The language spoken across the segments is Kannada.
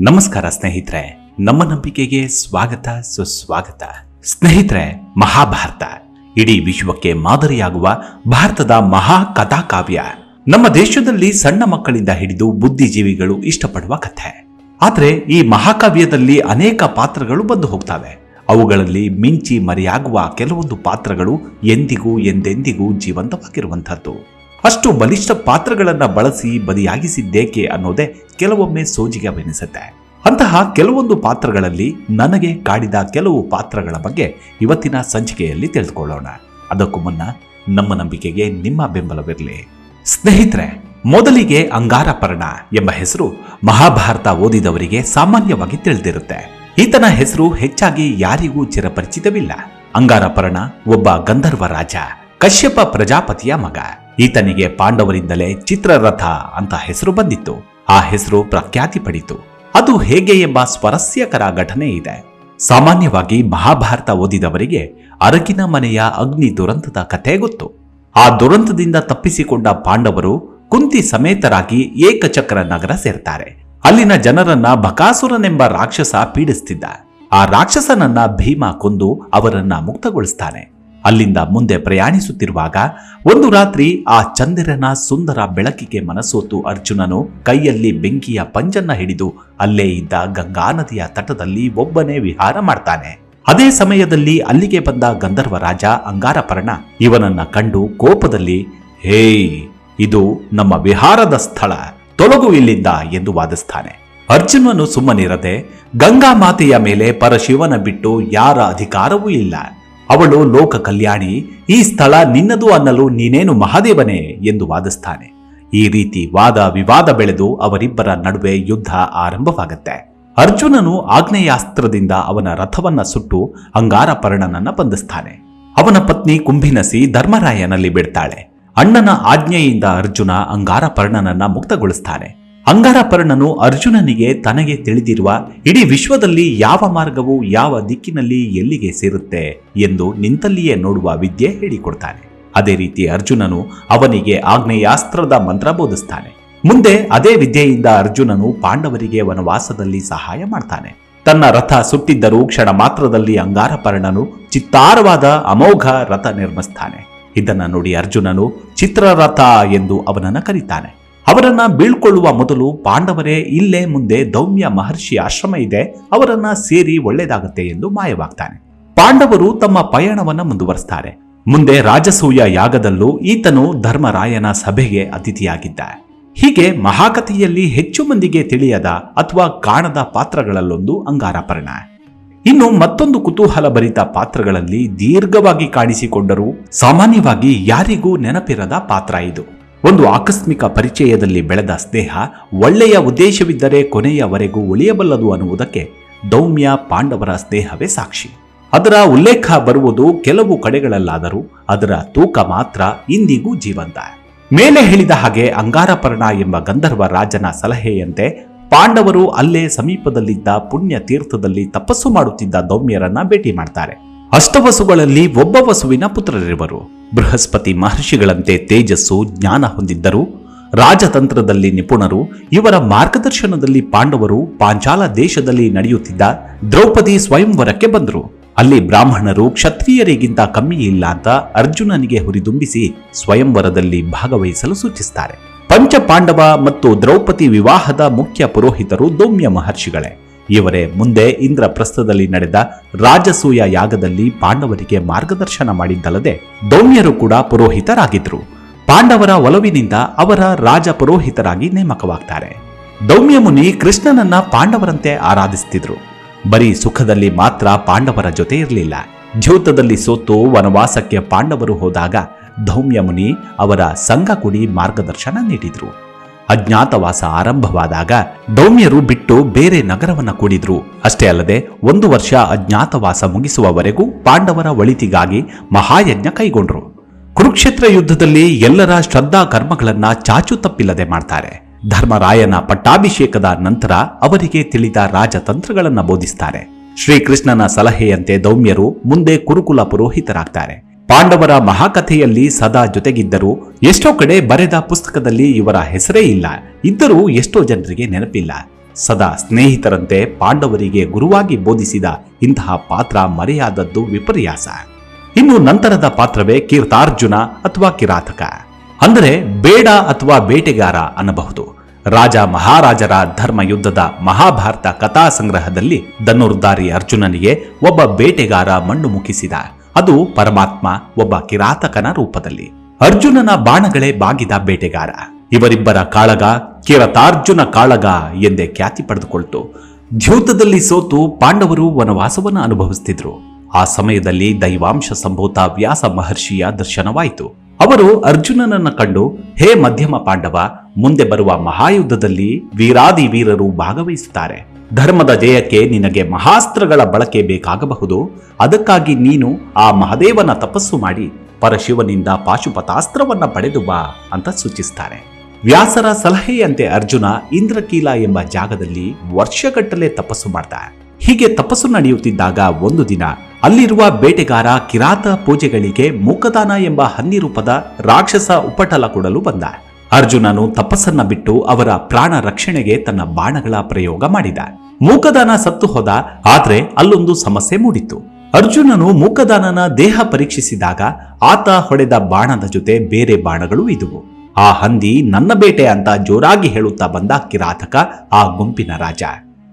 ನಮಸ್ಕಾರ ಸ್ನೇಹಿತರೆ, ನಮ್ಮ ನಂಬಿಕೆಗೆ ಸ್ವಾಗತ, ಸುಸ್ವಾಗತ. ಸ್ನೇಹಿತರೆ, ಮಹಾಭಾರತ. ಇಡೀ ವಿಶ್ವಕ್ಕೆ ಮಾದರಿಯಾಗುವ ಭಾರತದ ಮಹಾ ಕಥಾಕಾವ್ಯ. ನಮ್ಮ ದೇಶದಲ್ಲಿ ಸಣ್ಣ ಮಕ್ಕಳಿಂದ ಹಿಡಿದು ಬುದ್ಧಿಜೀವಿಗಳು ಇಷ್ಟಪಡುವ ಕಥೆ. ಆದ್ರೆ ಈ ಮಹಾಕಾವ್ಯದಲ್ಲಿ ಅನೇಕ ಪಾತ್ರಗಳು ಬಂದು ಹೋಗ್ತವೆ. ಅವುಗಳಲ್ಲಿ ಮಿಂಚಿ ಮರೆಯಾಗುವ ಕೆಲವೊಂದು ಪಾತ್ರಗಳು ಎಂದಿಗೂ ಎಂದೆಂದಿಗೂ ಜೀವಂತವಾಗಿರುವಂಥದ್ದು. ಅಷ್ಟು ಬಲಿಷ್ಠ ಪಾತ್ರಗಳನ್ನ ಬಳಸಿ ಬದಿಯಾಗಿಸಿದ್ದೇಕೆ ಅನ್ನೋದೇ ಕೆಲವೊಮ್ಮೆ ಸೋಜಿಗವೆನಿಸುತ್ತೆ ಅಂತಹ ಕೆಲವೊಂದು ಪಾತ್ರಗಳಲ್ಲಿ ನನಗೆ ಕಾಡಿದ ಕೆಲವು ಪಾತ್ರಗಳ ಬಗ್ಗೆ ಇವತ್ತಿನ ಸಂಚಿಕೆಯಲ್ಲಿ ತಿಳಿದುಕೊಳ್ಳೋಣ. ಅದಕ್ಕೂ ಮುನ್ನ ನಮ್ಮ ನಂಬಿಕೆಗೆ ನಿಮ್ಮ ಬೆಂಬಲವಿರಲಿ. ಸ್ನೇಹಿತರೆ, ಮೊದಲಿಗೆ ಅಂಗಾರಪರ್ಣ ಎಂಬ ಹೆಸರು ಮಹಾಭಾರತ ಓದಿದವರಿಗೆ ಸಾಮಾನ್ಯವಾಗಿ ತಿಳಿದಿರುತ್ತೆ. ಈತನ ಹೆಸರು ಹೆಚ್ಚಾಗಿ ಯಾರಿಗೂ ಚಿರಪರಿಚಿತವಿಲ್ಲ. ಅಂಗಾರಪರ್ಣ ಒಬ್ಬ ಗಂಧರ್ವ ರಾಜ, ಕಶ್ಯಪ ಪ್ರಜಾಪತಿಯ ಮಗ. ಈತನಿಗೆ ಪಾಂಡವರಿಂದಲೇ ಚಿತ್ರರಥ ಅಂತ ಹೆಸರು ಬಂದಿತ್ತು. ಆ ಹೆಸರು ಪ್ರಖ್ಯಾತಿ ಪಡಿತು. ಅದು ಹೇಗೆ ಎಂಬ ಸ್ವರಸ್ಯಕರ ಘಟನೆ ಇದೆ. ಸಾಮಾನ್ಯವಾಗಿ ಮಹಾಭಾರತ ಓದಿದವರಿಗೆ ಅರಗಿನ ಮನೆಯ ಅಗ್ನಿ ದುರಂತದ ಕಥೆ ಗೊತ್ತು. ಆ ದುರಂತದಿಂದ ತಪ್ಪಿಸಿಕೊಂಡ ಪಾಂಡವರು ಕುಂತಿ ಸಮೇತರಾಗಿ ಏಕಚಕ್ರ ನಗರ ಸೇರ್ತಾರೆ. ಅಲ್ಲಿನ ಜನರನ್ನ ಬಕಾಸುರನೆಂಬ ರಾಕ್ಷಸ ಪೀಡಿಸ್ತಿದ್ದ. ಆ ರಾಕ್ಷಸನನ್ನ ಭೀಮ ಕೊಂದು ಅವರನ್ನ ಮುಕ್ತಗೊಳಿಸ್ತಾನೆ. ಅಲ್ಲಿಂದ ಮುಂದೆ ಪ್ರಯಾಣಿಸುತ್ತಿರುವಾಗ ಒಂದು ರಾತ್ರಿ ಆ ಚಂದಿರನ ಸುಂದರ ಬೆಳಕಿಗೆ ಮನಸೋತು ಅರ್ಜುನನು ಕೈಯಲ್ಲಿ ಬೆಂಕಿಯ ಪಂಜನ್ನ ಹಿಡಿದು ಅಲ್ಲೇ ಇದ್ದ ಗಂಗಾ ನದಿಯ ತಟದಲ್ಲಿ ಒಬ್ಬನೇ ವಿಹಾರ ಮಾಡ್ತಾನೆ. ಅದೇ ಸಮಯದಲ್ಲಿ ಅಲ್ಲಿಗೆ ಬಂದ ಗಂಧರ್ವ ರಾಜ ಅಂಗಾರಪರ್ಣ ಇವನನ್ನ ಕಂಡು ಕೋಪದಲ್ಲಿ, ಹೇಯ್, ಇದು ನಮ್ಮ ವಿಹಾರದ ಸ್ಥಳ, ತೊಲಗು ಇಲ್ಲಿಂದ ಎಂದು ವಾದಿಸ್ತಾನೆ. ಅರ್ಜುನನು ಸುಮ್ಮನಿರದೆ ಗಂಗಾ ಮಾತೆಯ ಮೇಲೆ ಪರಶಿವನ ಬಿಟ್ಟು ಯಾರ ಅಧಿಕಾರವೂ ಇಲ್ಲ. ಅವಳು ಲೋಕ ಕಲ್ಯಾಣಿ, ಈ ಸ್ಥಳ ನಿನ್ನದು ಅನ್ನಲು ನೀನೇನು ಮಹಾದೇವನೇ ಎಂದು ವಾದಿಸ್ತಾನೆ. ಈ ರೀತಿ ವಾದ ವಿವಾದ ಬೆಳೆದು ಅವರಿಬ್ಬರ ನಡುವೆ ಯುದ್ಧ ಆರಂಭವಾಗುತ್ತೆ. ಅರ್ಜುನನು ಆಗ್ನೇಯಾಸ್ತ್ರದಿಂದ ಅವನ ರಥವನ್ನ ಸುಟ್ಟು ಅಂಗಾರಪರ್ಣನನ್ನ ಬಂಧಿಸ್ತಾನೆ. ಅವನ ಪತ್ನಿ ಕುಂಭಿನಸಿ ಧರ್ಮರಾಯನಲ್ಲಿ ಬಿಡ್ತಾಳೆ ಅಣ್ಣನ ಆಜ್ಞೆಯಿಂದ ಅರ್ಜುನ ಅಂಗಾರಪರ್ಣನನ್ನ ಮುಕ್ತಗೊಳಿಸ್ತಾನೆ. ಅಂಗಾರಪರ್ಣನು ಅರ್ಜುನನಿಗೆ ತನಗೆ ತಿಳಿದಿರುವ, ಇಡೀ ವಿಶ್ವದಲ್ಲಿ ಯಾವ ಮಾರ್ಗವು ಯಾವ ದಿಕ್ಕಿನಲ್ಲಿ ಎಲ್ಲಿಗೆ ಸೇರುತ್ತೆ? ಎಂದು ನಿಂತಲ್ಲಿಯೇ ನೋಡುವ ವಿದ್ಯೆ ಹೇಳಿಕೊಡ್ತಾನೆ. ಅದೇ ರೀತಿ ಅರ್ಜುನನು ಅವನಿಗೆ ಆಗ್ನೇಯಾಸ್ತ್ರದ ಮಂತ್ರ ಬೋಧಿಸ್ತಾನೆ. ಮುಂದೆ ಅದೇ ವಿದ್ಯೆಯಿಂದ ಅರ್ಜುನನು ಪಾಂಡವರಿಗೆ ವನವಾಸದಲ್ಲಿ ಸಹಾಯ ಮಾಡ್ತಾನೆ. ತನ್ನ ರಥ ಸುಟ್ಟಿದ್ದರೂ ಕ್ಷಣ ಮಾತ್ರದಲ್ಲಿ ಅಂಗಾರಪರ್ಣನು ಚಿತ್ತಾರವಾದ ಅಮೋಘ ರಥ ನಿರ್ಮಿಸ್ತಾನೆ. ಇದನ್ನ ನೋಡಿ ಅರ್ಜುನನು ಚಿತ್ರರಥ ಎಂದು ಅವನನ್ನ ಕರೀತಾನೆ. ಅವರನ್ನ ಬೀಳ್ಕೊಳ್ಳುವ ಮೊದಲು ಪಾಂಡವರೇ ಇಲ್ಲೇ ಮುಂದೆ ದೌಮ್ಯ ಮಹರ್ಷಿ ಆಶ್ರಮ ಇದೆ, ಅವರನ್ನ ಸೇರಿ ಒಳ್ಳೆಯದಾಗುತ್ತೆ ಎಂದು ಮಾಯವಾಗ್ತಾನೆ. ಪಾಂಡವರು ತಮ್ಮ ಪಯಣವನ್ನು ಮುಂದುವರಿಸ್ತಾರೆ. ಮುಂದೆ ರಾಜಸೂಯ ಯಾಗದಲ್ಲೂ ಈತನು ಧರ್ಮರಾಯನ ಸಭೆಗೆ ಅತಿಥಿಯಾಗಿದ್ದ ಹೀಗೆ ಮಹಾಕಥೆಯಲ್ಲಿ ಹೆಚ್ಚು ಮಂದಿಗೆ ತಿಳಿಯದ ಅಥವಾ ಕಾಣದ ಪಾತ್ರಗಳಲ್ಲೊಂದು ಅಂಗಾರಪರ್ಣ. ಇನ್ನು ಮತ್ತೊಂದು ಕುತೂಹಲ ಭರಿತ ಪಾತ್ರಗಳಲ್ಲಿ ದೀರ್ಘವಾಗಿ ಕಾಣಿಸಿಕೊಂಡರೂ ಸಾಮಾನ್ಯವಾಗಿ ಯಾರಿಗೂ ನೆನಪಿರದ ಪಾತ್ರ ಇದು. ಒಂದು ಆಕಸ್ಮಿಕ ಪರಿಚಯದಲ್ಲಿ ಬೆಳೆದ ಸ್ನೇಹ ಒಳ್ಳೆಯ ಉದ್ದೇಶವಿದ್ದರೆ ಕೊನೆಯವರೆಗೂ ಉಳಿಯಬಲ್ಲದು ಅನ್ನುವುದಕ್ಕೆ ದೌಮ್ಯ ಪಾಂಡವರ ಸ್ನೇಹವೇ ಸಾಕ್ಷಿ. ಅದರ ಉಲ್ಲೇಖ ಬರುವುದು ಕೆಲವು ಕಡೆಗಳಲ್ಲಾದರೂ ಅದರ ತೂಕ ಮಾತ್ರ ಇಂದಿಗೂ ಜೀವಂತ. ಮೇಲೆ ಹೇಳಿದ ಹಾಗೆ ಅಂಗಾರಪರ್ಣ ಎಂಬ ಗಂಧರ್ವ ರಾಜನ ಸಲಹೆಯಂತೆ ಪಾಂಡವರು ಅಲ್ಲೇ ಸಮೀಪದಲ್ಲಿದ್ದ ಪುಣ್ಯ ತೀರ್ಥದಲ್ಲಿ ತಪಸ್ಸು ಮಾಡುತ್ತಿದ್ದ ದೌಮ್ಯರನ್ನ ಭೇಟಿ ಮಾಡ್ತಾರೆ. ಅಷ್ಟವಸುಗಳಲ್ಲಿ ಒಬ್ಬ ವಸುವಿನ ಪುತ್ರರಿರುವರು. ಬೃಹಸ್ಪತಿ ಮಹರ್ಷಿಗಳಂತೆ ತೇಜಸ್ಸು ಜ್ಞಾನ ಹೊಂದಿದ್ದರು. ರಾಜತಂತ್ರದಲ್ಲಿ ನಿಪುಣರು, ಇವರ ಮಾರ್ಗದರ್ಶನದಲ್ಲಿ ಪಾಂಡವರು ಪಾಂಚಾಲ ದೇಶದಲ್ಲಿ ನಡೆಯುತ್ತಿದ್ದ ದ್ರೌಪದಿ ಸ್ವಯಂವರಕ್ಕೆ ಬಂದರು. ಅಲ್ಲಿ ಬ್ರಾಹ್ಮಣರು ಕ್ಷತ್ರಿಯರಿಗಿಂತ ಕಮ್ಮಿ ಇಲ್ಲ ಅಂತ ಅರ್ಜುನನಿಗೆ ಹುರಿದುಂಬಿಸಿ ಸ್ವಯಂವರದಲ್ಲಿ ಭಾಗವಹಿಸಲು ಸೂಚಿಸುತ್ತಾರೆ ಪಂಚ ಪಾಂಡವ ಮತ್ತು ದ್ರೌಪದಿ ವಿವಾಹದ ಮುಖ್ಯ ಪುರೋಹಿತರು ದೌಮ್ಯ ಮಹರ್ಷಿಗಳೇ. ಇವರೇ ಮುಂದೆ ಇಂದ್ರಪ್ರಸ್ಥದಲ್ಲಿ ನಡೆದ ರಾಜಸೂಯ ಯಾಗದಲ್ಲಿ ಪಾಂಡವರಿಗೆ ಮಾರ್ಗದರ್ಶನ ಮಾಡಿದ್ದಲ್ಲದೆ ದೌಮ್ಯರು ಕೂಡ ಪುರೋಹಿತರಾಗಿದ್ರು ಪಾಂಡವರ ಒಲವಿನಿಂದ ಅವರ ರಾಜ ಪುರೋಹಿತರಾಗಿ ನೇಮಕವಾಗ್ತಾರೆ. ದೌಮ್ಯ ಮುನಿ ಕೃಷ್ಣನನ್ನ ಪಾಂಡವರಂತೆ ಆರಾಧಿಸ್ತಿದ್ರು. ಬರೀ ಸುಖದಲ್ಲಿ ಮಾತ್ರ ಪಾಂಡವರ ಜೊತೆ ಇರಲಿಲ್ಲ. ದ್ಯೂತದಲ್ಲಿ ಸೋತು ವನವಾಸಕ್ಕೆ ಪಾಂಡವರು ಹೋದಾಗ ಧೌಮ್ಯ ಮುನಿ ಅವರ ಸಂಘ ಕುಡಿ ಮಾರ್ಗದರ್ಶನ ನೀಡಿದ್ರು. ಅಜ್ಞಾತವಾಸ ಆರಂಭವಾದಾಗ ದೌಮ್ಯರು ಬಿಟ್ಟು ಬೇರೆ ನಗರವನ್ನ ಕೂಡಿದ್ರು. ಅಷ್ಟೇ ಅಲ್ಲದೆ ಒಂದು ವರ್ಷ ಅಜ್ಞಾತವಾಸ ಮುಗಿಸುವವರೆಗೂ ಪಾಂಡವರ ಒಳಿತಿಗಾಗಿ ಮಹಾಯಜ್ಞ ಕೈಗೊಂಡ್ರು. ಕುರುಕ್ಷೇತ್ರ ಯುದ್ಧದಲ್ಲಿ ಎಲ್ಲರ ಶ್ರದ್ಧಾ ಕರ್ಮಗಳನ್ನ ಚಾಚು ತಪ್ಪಿಲ್ಲದೆ ಮಾಡ್ತಾರೆ. ಧರ್ಮರಾಯನ ಪಟ್ಟಾಭಿಷೇಕದ ನಂತರ ಅವರಿಗೆ ತಿಳಿದ ರಾಜತಂತ್ರಗಳನ್ನ ಬೋಧಿಸ್ತಾರೆ. ಶ್ರೀಕೃಷ್ಣನ ಸಲಹೆಯಂತೆ ದೌಮ್ಯರು ಮುಂದೆ ಕುರುಕುಲ ಪುರೋಹಿತರಾಗ್ತಾರೆ. ಪಾಂಡವರ ಮಹಾಕಥೆಯಲ್ಲಿ ಸದಾ ಜೊತೆಗಿದ್ದರು ಎಷ್ಟೋ ಕಡೆ ಬರೆದ ಪುಸ್ತಕದಲ್ಲಿ ಇವರ ಹೆಸರೇ ಇಲ್ಲ. ಇದ್ದರೂ ಎಷ್ಟೋ ಜನರಿಗೆ ನೆನಪಿಲ್ಲ. ಸದಾ ಸ್ನೇಹಿತರಂತೆ ಪಾಂಡವರಿಗೆ ಗುರುವಾಗಿ ಬೋಧಿಸಿದ ಇಂತಹ ಪಾತ್ರ ಮರೆಯಾದದ್ದು ವಿಪರ್ಯಾಸ. ಇನ್ನು ನಂತರದ ಪಾತ್ರವೇ ಕೀರ್ತಾರ್ಜುನ ಅಥವಾ ಕಿರಾತಕ. ಅಂದರೆ ಬೇಡ ಅಥವಾ ಬೇಟೆಗಾರ ಅನ್ನಬಹುದು. ರಾಜ ಮಹಾರಾಜರ ಧರ್ಮ ಯುದ್ಧದ ಮಹಾಭಾರತ ಕಥಾ ಸಂಗ್ರಹದಲ್ಲಿ ಧನುರ್ಧಾರಿ ಅರ್ಜುನನಿಗೆ ಒಬ್ಬ ಬೇಟೆಗಾರ ಮಣ್ಣು ಮುಖಿಸಿದ ಅದು ಪರಮಾತ್ಮ ಒಬ್ಬ ಕಿರಾತಕನ ರೂಪದಲ್ಲಿ. ಅರ್ಜುನನ ಬಾಣಗಳೇ ಬಾಗಿದ ಬೇಟೆಗಾರ. ಇವರಿಬ್ಬರ ಕಾಳಗ ಕಿರತಾರ್ಜುನ ಕಾಳಗ ಎಂದೇ ಖ್ಯಾತಿ ಪಡೆದುಕೊಳ್ತು. ದ್ಯೂತದಲ್ಲಿ ಸೋತು ಪಾಂಡವರು ವನವಾಸವನ್ನು ಅನುಭವಿಸುತ್ತಿದ್ರು ಆ ಸಮಯದಲ್ಲಿ ದೈವಾಂಶ ಸಂಭೂತ ವ್ಯಾಸ ಮಹರ್ಷಿಯ ದರ್ಶನವಾಯಿತು. ಅವರು ಅರ್ಜುನನನ್ನ ಕಂಡು, ಹೇ ಮಧ್ಯಮ ಪಾಂಡವ, ಮುಂದೆ ಬರುವ ಮಹಾಯುದ್ಧದಲ್ಲಿ ವೀರಾದಿ ವೀರರು ಭಾಗವಹಿಸುತ್ತಾರೆ. ಧರ್ಮದ ಜಯಕ್ಕೆ ನಿನಗೆ ಮಹಾಸ್ತ್ರಗಳ ಬಳಕೆ ಬೇಕಾಗಬಹುದು. ಅದಕ್ಕಾಗಿ ನೀನು ಆ ಮಹದೇವನ ತಪಸ್ಸು ಮಾಡಿ ಪರಶಿವನಿಂದ ಪಾಶುಪತಾಸ್ತ್ರವನ್ನ ಪಡೆದು ಬಾ ಅಂತ ಸೂಚಿಸ್ತಾರೆ ವ್ಯಾಸರ ಸಲಹೆಯಂತೆ ಅರ್ಜುನ ಇಂದ್ರಕೀಲ ಎಂಬ ಜಾಗದಲ್ಲಿ ವರ್ಷಗಟ್ಟಲೆ ತಪಸ್ಸು ಮಾಡ್ದ ಹೀಗೆ ತಪಸ್ಸು ನಡೆಯುತ್ತಿದ್ದಾಗ ಒಂದು ದಿನ ಅಲ್ಲಿರುವ ಬೇಟೆಗಾರ ಕಿರಾತ ಪೂಜೆಗಳಿಗೆ ಮೂಕದಾನ ಎಂಬ ಹನ್ನಿರೂಪದ ರಾಕ್ಷಸ ಉಪಟಲ ಕೊಡಲು ಬಂದ. ಅರ್ಜುನನು ತಪಸ್ಸನ್ನ ಬಿಟ್ಟು ಅವರ ಪ್ರಾಣ ರಕ್ಷಣೆಗೆ ತನ್ನ ಬಾಣಗಳ ಪ್ರಯೋಗ ಮಾಡಿದ ಮೂಕದಾನ ಸತ್ತು ಹೋದ, ಆದ್ರೆ ಅಲ್ಲೊಂದು ಸಮಸ್ಯೆ ಮೂಡಿತ್ತು. ಅರ್ಜುನನು ಮೂಕದಾನನ ದೇಹ ಪರೀಕ್ಷಿಸಿದಾಗ ಆತ ಹೊಡೆದ ಬಾಣದ ಜೊತೆ ಬೇರೆ ಬಾಣಗಳು ಇದುವು. ಆ ಹಂದಿ, ನನ್ನ ಬೇಟೆ ಅಂತ ಜೋರಾಗಿ ಹೇಳುತ್ತಾ ಬಂದ ಕಿರಾತಕ, ಆ ಗುಂಪಿನ ರಾಜ.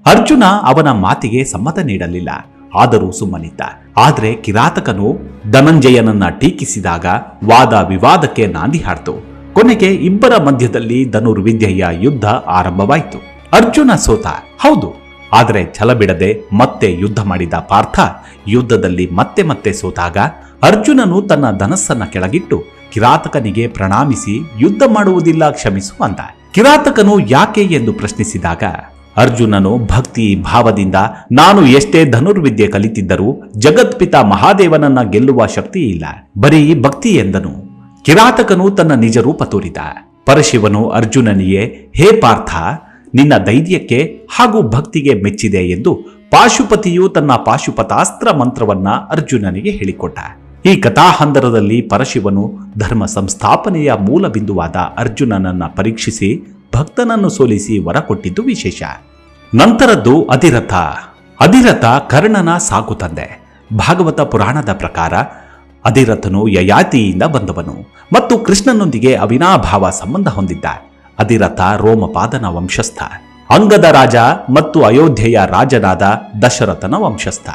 ಅರ್ಜುನ ಅವನ ಮಾತಿಗೆ ಸಮ್ಮತ ನೀಡಲಿಲ್ಲ. ಆದರೂ ಸುಮ್ಮನಿದ್ದ. ಆದ್ರೆ ಕಿರಾತಕನು ಧನಂಜಯನನ್ನ ಟೀಕಿಸಿದಾಗ ವಾದ ವಿವಾದಕ್ಕೆ ನಾಂದಿ ಹಾಡ್ತು. ಕೊನೆಗೆ ಇಬ್ಬರ ಮಧ್ಯದಲ್ಲಿ ಧನುರ್ವಿದ್ಯೆಯ ಯುದ್ಧ ಆರಂಭವಾಯಿತು. ಅರ್ಜುನ ಸೋತ. ಹೌದು, ಆದರೆ ಛಲ ಬಿಡದೆ ಮತ್ತೆ ಯುದ್ಧ ಮಾಡಿದ ಪಾರ್ಥ ಯುದ್ಧದಲ್ಲಿ ಮತ್ತೆ ಮತ್ತೆ ಸೋತಾಗ ಅರ್ಜುನನು ತನ್ನ ಧನಸ್ಸನ್ನ ಕೆಳಗಿಟ್ಟು ಕಿರಾತಕನಿಗೆ ಪ್ರಣಾಮಿಸಿ ಯುದ್ಧ ಮಾಡುವುದಿಲ್ಲ ಕ್ಷಮಿಸು ಅಂದ. ಕಿರಾತಕನು ಯಾಕೆ ಎಂದು ಪ್ರಶ್ನಿಸಿದಾಗ, ಅರ್ಜುನನು ಭಕ್ತಿ ಭಾವದಿಂದ ನಾನು ಎಷ್ಟೇ ಧನುರ್ವಿದ್ಯೆ ಕಲಿತಿದ್ದರೂ ಜಗತ್ಪಿತ ಮಹಾದೇವನನ್ನ ಗೆಲ್ಲುವ ಶಕ್ತಿ ಇಲ್ಲ. ಬರೀ ಭಕ್ತಿ ಎಂದನು. ಕಿರಾತಕನು ತನ್ನ ನಿಜ ರೂಪ ತೋರಿದ. ಪರಶಿವನು ಅರ್ಜುನನಿಗೆ, ಹೇ ಪಾರ್ಥ, ನಿನ್ನ ಧೈರ್ಯಕ್ಕೆ ಹಾಗೂ ಭಕ್ತಿಗೆ ಮೆಚ್ಚಿದೆ ಎಂದು ಪಾಶುಪತಿಯು ತನ್ನ ಪಾಶುಪತಾಸ್ತ್ರ ಮಂತ್ರವನ್ನ ಅರ್ಜುನನಿಗೆ ಹೇಳಿಕೊಟ್ಟ. ಈ ಕಥಾಹಂದರದಲ್ಲಿ ಪರಶಿವನು ಧರ್ಮ ಸಂಸ್ಥಾಪನೆಯ ಮೂಲ ಬಿಂದುವಾದ ಅರ್ಜುನನನ್ನ ಪರೀಕ್ಷಿಸಿ, ಭಕ್ತನನ್ನು ಸೋಲಿಸಿ ವರ ಕೊಟ್ಟಿದ್ದು ವಿಶೇಷ. ನಂತರದ್ದು ಅಧಿರಥ. ಅಧಿರಥ ಕರ್ಣನ ಸಾಕು ತಂದೆ. ಭಾಗವತ ಪುರಾಣದ ಪ್ರಕಾರ ಅಧಿರಥನು ಯಯಾತಿಯಿಂದ ಬಂದವನು ಮತ್ತು ಕೃಷ್ಣನೊಂದಿಗೆ ಅವಿನಾಭಾವ ಸಂಬಂಧ ಹೊಂದಿದ್ದ ಅಧಿರಥ ರೋಮಪಾದನ ವಂಶಸ್ಥ. ಅಂಗದ ರಾಜ ಮತ್ತು ಅಯೋಧ್ಯೆಯ ರಾಜನಾದ ದಶರಥನ ವಂಶಸ್ಥ.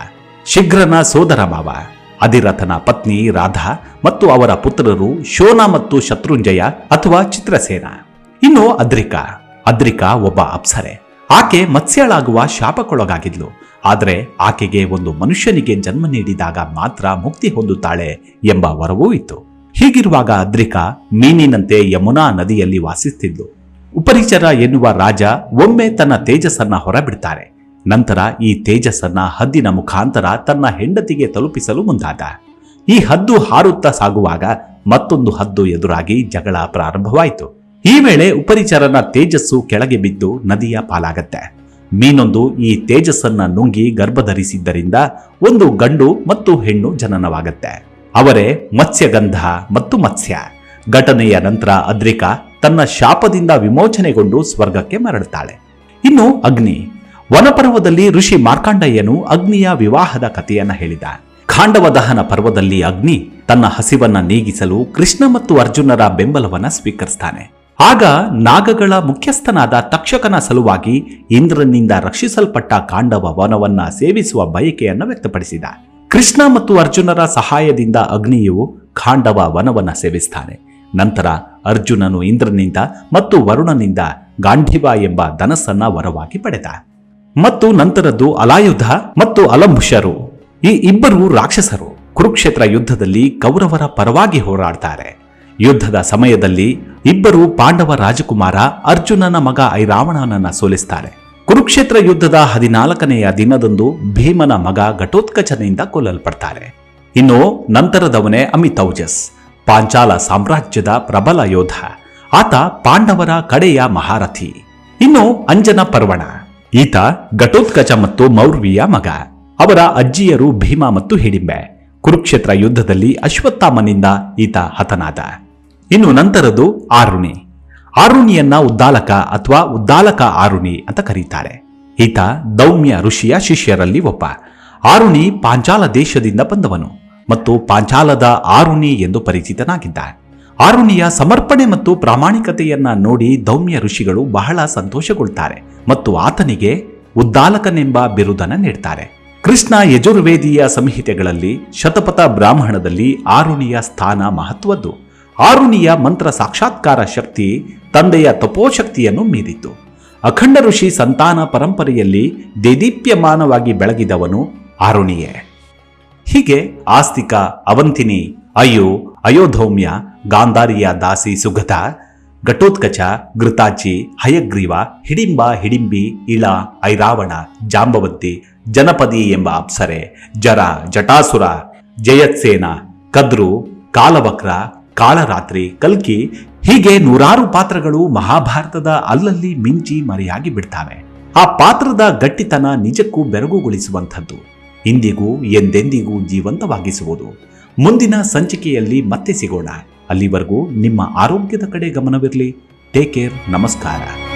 ಶೀಘ್ರನ ಸೋದರ ಮಾವ. ಅಧಿರಥನ ಪತ್ನಿ ರಾಧಾ ಮತ್ತು ಅವರ ಪುತ್ರರು ಶೋನ ಮತ್ತು ಶತ್ರುಂಜಯ ಅಥವಾ ಚಿತ್ರಸೇನ. ಇನ್ನು ಅದ್ರಿಕಾ. ಅದ್ರಿಕಾ ಒಬ್ಬ ಅಪ್ಸರೆ. ಆಕೆ ಮತ್ಸ್ಯಳಾಗುವ ಶಾಪಕ್ಕೊಳಗಾಗಿದ್ಲು. ಆದರೆ ಆಕೆಗೆ ಒಂದು ಮನುಷ್ಯನಿಗೆ ಜನ್ಮ ನೀಡಿದಾಗ ಮಾತ್ರ ಮುಕ್ತಿ ಹೊಂದುತ್ತಾಳೆ ಎಂಬ ವರವೂ ಇತ್ತು. ಹೀಗಿರುವಾಗ ಅದ್ರಿಕಾ ಮೀನಿನಂತೆ ಯಮುನಾ ನದಿಯಲ್ಲಿ ವಾಸಿಸುತ್ತಿದ್ಲು ಉಪರಿಚರ ಎನ್ನುವ ರಾಜ ಒಮ್ಮೆ ತನ್ನ ತೇಜಸ್ಸನ್ನ ಹೊರಬಿಡ್ತಾರೆ. ನಂತರ ಈ ತೇಜಸ್ಸನ್ನ ಹದ್ದಿನ ಮುಖಾಂತರ ತನ್ನ ಹೆಂಡತಿಗೆ ತಲುಪಿಸಲು ಮುಂದಾದ. ಈ ಹದ್ದು ಹಾರುತ್ತಾ ಸಾಗುವಾಗ ಮತ್ತೊಂದು ಹದ್ದು ಎದುರಾಗಿ ಜಗಳ ಪ್ರಾರಂಭವಾಯಿತು. ಈ ವೇಳೆ ಉಪರಿಚರನ ತೇಜಸ್ಸು ಕೆಳಗೆ ಬಿದ್ದು ನದಿಯ ಪಾಲಾಗತ್ತೆ. ಮೀನೊಂದು ಈ ತೇಜಸ್ಸನ್ನ ನುಂಗಿ ಗರ್ಭಧರಿಸಿದ್ದರಿಂದ ಒಂದು ಗಂಡು ಮತ್ತು ಹೆಣ್ಣು ಜನನವಾಗತ್ತೆ. ಅವರೇ ಮತ್ಸ್ಯಗಂಧ ಮತ್ತು ಮತ್ಸ್ಯ. ಘಟನೆಯ ನಂತರ ಅದ್ರಿಕಾ ತನ್ನ ಶಾಪದಿಂದ ವಿಮೋಚನೆಗೊಂಡು ಸ್ವರ್ಗಕ್ಕೆ ಮರಳುತ್ತಾಳೆ. ಇನ್ನು ಅಗ್ನಿ. ವನಪರ್ವದಲ್ಲಿ ಋಷಿ ಮಾರ್ಕಾಂಡಯ್ಯನು ಅಗ್ನಿಯ ವಿವಾಹದ ಕಥೆಯನ್ನ ಹೇಳಿದ. ಖಾಂಡವ ದಹನ ಪರ್ವದಲ್ಲಿ ಅಗ್ನಿ ತನ್ನ ಹಸಿವನ್ನ ನೀಗಿಸಲು ಕೃಷ್ಣ ಮತ್ತು ಅರ್ಜುನರ ಬೆಂಬಲವನ್ನ ಸ್ವೀಕರಿಸ್ತಾನೆ. ಆಗ ನಾಗಗಳ ಮುಖ್ಯಸ್ಥನಾದ ತಕ್ಷಕನ ಸಲುವಾಗಿ ಇಂದ್ರನಿಂದ ರಕ್ಷಿಸಲ್ಪಟ್ಟ ಕಾಂಡವ ವನವನ್ನ ಸೇವಿಸುವ ಬಯಕೆಯನ್ನು ವ್ಯಕ್ತಪಡಿಸಿದ. ಕೃಷ್ಣ ಮತ್ತು ಅರ್ಜುನರ ಸಹಾಯದಿಂದ ಅಗ್ನಿಯು ಕಾಂಡವ ವನವನ್ನ ಸೇವಿಸ್ತಾನೆ. ನಂತರ ಅರ್ಜುನನು ಇಂದ್ರನಿಂದ ಮತ್ತು ವರುಣನಿಂದ ಗಾಂಧಿವ ಎಂಬ ಧನಸ್ಸನ್ನ ವರವಾಗಿ ಪಡೆದ. ಮತ್ತು ನಂತರದ್ದು ಅಲಾಯುಧ ಮತ್ತು ಅಲಂಭುಷರು. ಈ ಇಬ್ಬರು ರಾಕ್ಷಸರು ಕುರುಕ್ಷೇತ್ರ ಯುದ್ಧದಲ್ಲಿ ಕೌರವರ ಪರವಾಗಿ ಹೋರಾಡ್ತಾರೆ. ಯುದ್ಧದ ಸಮಯದಲ್ಲಿ ಇಬ್ಬರು ಪಾಂಡವ ರಾಜಕುಮಾರ ಅರ್ಜುನನ ಮಗ ಐರಾವಣನನ್ನ ಸೋಲಿಸ್ತಾರೆ. ಕುರುಕ್ಷೇತ್ರ ಯುದ್ಧದ ಹದಿನಾಲ್ಕನೆಯ ದಿನದಂದು ಭೀಮನ ಮಗ ಘಟೋತ್ಕಚನಿಂದ ಕೊಲ್ಲಲ್ಪಡ್ತಾರೆ. ಇನ್ನು ನಂತರದವನೇ ಅಮಿತೌಜಸ್, ಪಾಂಚಾಲ ಸಾಮ್ರಾಜ್ಯದ ಪ್ರಬಲ ಯೋಧ. ಆತ ಪಾಂಡವರ ಕಡೆಯ ಮಹಾರಥಿ. ಇನ್ನು ಅಂಜನ ಪರ್ವಣ, ಈತ ಘಟೋತ್ಕಚ ಮತ್ತು ಮೌರ್ವಿಯ ಮಗ. ಅವರ ಅಜ್ಜಿಯರು ಭೀಮ ಮತ್ತು ಹಿಡಿಂಬೆ. ಕುರುಕ್ಷೇತ್ರ ಯುದ್ಧದಲ್ಲಿ ಅಶ್ವತ್ಥಾಮನಿಂದ ಈತ ಹತನಾದ. ಇನ್ನು ನಂತರದು ಆರುಣಿ. ಆರುಣಿಯನ್ನ ಉದ್ದಾಲಕ ಅಥವಾ ಉದ್ದಾಲಕ ಆರುಣಿ ಅಂತ ಕರೀತಾರೆ. ಈತ ದೌಮ್ಯ ಋಷಿಯ ಶಿಷ್ಯರಲ್ಲಿ ಒಬ್ಬ. ಆರುಣಿ ಪಾಂಚಾಲ ದೇಶದಿಂದ ಬಂದವನು ಮತ್ತು ಪಾಂಚಾಲದ ಆರುಣಿ ಎಂದು ಪರಿಚಿತನಾಗಿದ್ದ. ಆರುಣಿಯ ಸಮರ್ಪಣೆ ಮತ್ತು ಪ್ರಾಮಾಣಿಕತೆಯನ್ನ ನೋಡಿ ದೌಮ್ಯ ಋಷಿಗಳು ಬಹಳ ಸಂತೋಷಗೊಳ್ತಾರೆ ಮತ್ತು ಆತನಿಗೆ ಉದ್ದಾಲಕನೆಂಬ ಬಿರುದನ್ನು ನೀಡ್ತಾರೆ. ಕೃಷ್ಣ ಯಜುರ್ವೇದೀಯ ಸಂಹಿತೆಗಳಲ್ಲಿ ಶತಪಥ ಬ್ರಾಹ್ಮಣದಲ್ಲಿ ಆರುಣಿಯ ಸ್ಥಾನ ಮಹತ್ವದ್ದು. ಆರುಣಿಯ ಮಂತ್ರ ಸಾಕ್ಷಾತ್ಕಾರ ಶಕ್ತಿ ತಂದೆಯ ತಪೋಶಕ್ತಿಯನ್ನು ಮೀರಿತು. ಅಖಂಡ ಋಷಿ ಸಂತಾನ ಪರಂಪರೆಯಲ್ಲಿ ದೇದೀಪ್ಯಮಾನವಾಗಿ ಬೆಳಗಿದವನು ಆರುಣಿಯೇ. ಹೀಗೆ ಆಸ್ತಿಕ, ಅವಂತಿನಿ, ಅಯ್ಯೋ, ಅಯೋಧೌಮ್ಯ, ಗಾಂಧಾರಿಯ ದಾಸಿ ಸುಗತ, ಘಟೋತ್ಕಚ, ಘೃತಾಚಿ, ಹಯಗ್ರೀವ, ಹಿಡಿಂಬ, ಹಿಡಿಂಬಿ, ಇಳ, ಐರಾವಣ, ಜಾಂಬವಂತಿ, ಜನಪದಿ ಎಂಬ ಅಪ್ಸರೆ, ಜರ, ಜಟಾಸುರ, ಜಯತ್ಸೇನ, ಕದ್ರು, ಕಾಲವಕ್ರ ಕಾಳರಾತ್ರಿ ಕಲ್ಕಿ ಹೀಗೆ ನೂರಾರು ಪಾತ್ರಗಳು ಮಹಾಭಾರತದ ಅಲ್ಲಲ್ಲಿ ಮಿಂಚಿ ಮರೆಯಾಗಿ ಬಿಡ್ತಾವೆ. ಆ ಪಾತ್ರದ ಗಟ್ಟಿತನ ನಿಜಕ್ಕೂ ಬೆರಗುಗೊಳಿಸುವಂಥದ್ದು. ಇಂದಿಗೂ ಎಂದೆಂದಿಗೂ ಜೀವಂತವಾಗಿಸುವುದು. ಮುಂದಿನ ಸಂಚಿಕೆಯಲ್ಲಿ ಮತ್ತೆ ಸಿಗೋಣ. ಅಲ್ಲಿವರೆಗೂ ನಿಮ್ಮ ಆರೋಗ್ಯದ ಕಡೆ ಗಮನವಿರಲಿ. Take care. ನಮಸ್ಕಾರ.